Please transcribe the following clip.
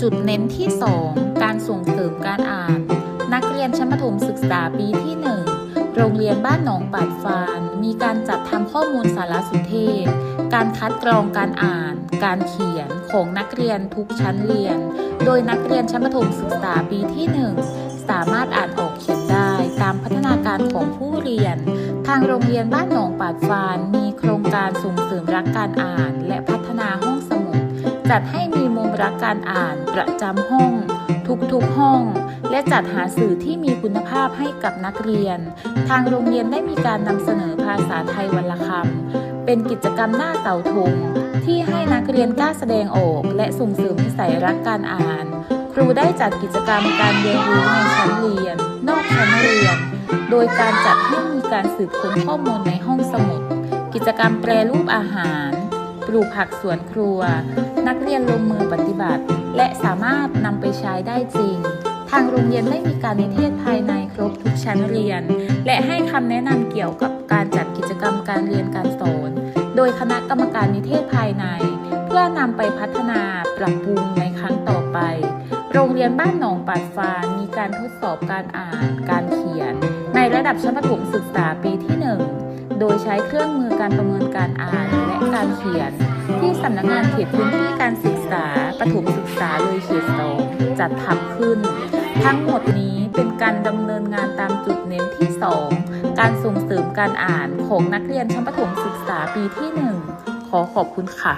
จุดเน้นที่ 2 การส่งเสริมการอ่าน นักเรียนชั้นประถมศึกษาปีที่ 1 โรงเรียนบ้านหนองปาดฟาน มีการจัดทำข้อมูลสารสนเทศ การคัดกรองการอ่าน การเขียนของนักเรียนทุกชั้นเรียน โดยนักเรียนชั้นประถมศึกษาปีที่ 1 สามารถอ่านออกเขียนได้ตามพัฒนาการของผู้เรียน ทางโรงเรียนบ้านหนองปาดฟาน มีโครงการส่งเสริมรักการอ่าน และพัฒนาห้องสมุด จัดให้มี รักการอ่านประจำห้อง ทุกๆห้อง และจัดหาสื่อที่มีคุณภาพให้กับนักเรียน ทางโรงเรียนได้มีการนำเสนอภาษาไทยวันละคำเป็นกิจกรรมหน้าเสาธงที่ให้นักเรียนกล้าแสดงออก และส่งเสริมนิสัยรักการอ่าน ครูได้จัดกิจกรรมการเรียนรู้ในชั้นเรียน นอกชั้นเรียน โดยการจัดให้มีการสืบค้นข้อมูลในห้องสมุด กิจกรรมแปรรูปอาหาร ปลูกผักสวนครัว นักเรียนลงมือปฏิบัติ และสามารถนำไปใช้ได้จริง ทางโรงเรียนได้มีการนิเทศภายในครบทุกชั้นเรียน และให้คำแนะนำเกี่ยวกับการจัดกิจกรรมการเรียนการสอน โดยคณะกรรมการนิเทศภายใน เพื่อนำไปพัฒนาปรับปรุงในครั้งต่อไป โรงเรียนบ้านหนองปาดฟานมีการทดสอบการอ่าน การเขียน ในระดับชั้นประถมศึกษาปีที่ 1 โดยใช้เครื่องมือการประเมินการอ่าน การเขียน ที่สำนักงานเขตพื้นที่การศึกษาประถมศึกษาเลยเขตสองจัดทำขึ้น ทั้งหมดนี้เป็นการดำเนินงานตามจุดเน้นที่ 2 การส่งเสริมการอ่านของนักเรียนชั้นประถมศึกษาปีที่ 1 ขอขอบคุณค่ะ